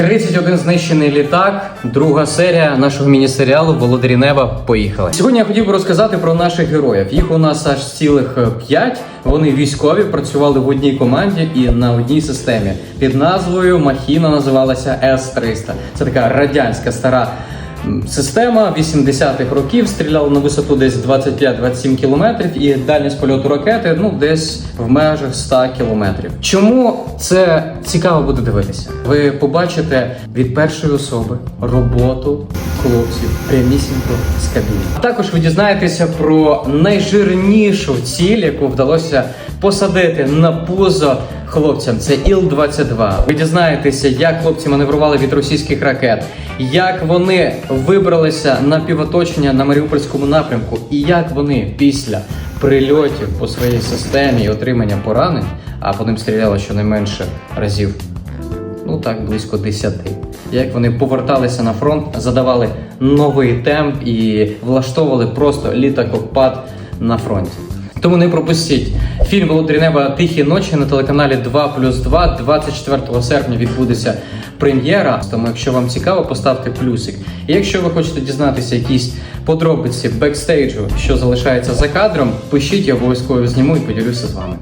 31 знищений літак, друга серія нашого міні-серіалу Володарі неба. Поїхали. Сьогодні я хотів би розказати про наших героїв. Їх у нас аж цілих 5. Вони військові, працювали в одній команді і на одній системі. Під назвою Махіна називалася С-300. Це така радянська стара система 80-х років. Стріляла на висоту десь 25-27 кілометрів, і дальність польоту ракети ну десь в межах 100 кілометрів. Чому це цікаво буде дивитися? Ви побачите від першої особи роботу хлопців прямісінько з кабіни. Також ви дізнаєтеся про найжирнішу ціль, яку вдалося посадити на пузо хлопцям. Це Іл-22. Ви дізнаєтеся, як хлопці маневрували від російських ракет, як вони вибралися на півоточення на Маріупольському напрямку, і як вони після прильотів по своїй системі і отримання поранень, а по ним стріляло щонайменше разів ну так близько 10. Як вони поверталися на фронт, задавали новий темп і влаштовували просто літакопад на фронті. Тому не пропустіть фільм Володарі неба Тихі ночі на телеканалі 2 плюс 2. 24 серпня відбудеться прем'єра. Тому, якщо вам цікаво, поставте плюсик. І якщо ви хочете дізнатися якісь подробиці бекстейджу, що залишається за кадром, пишіть, я обов'язково зніму і поділюся з вами.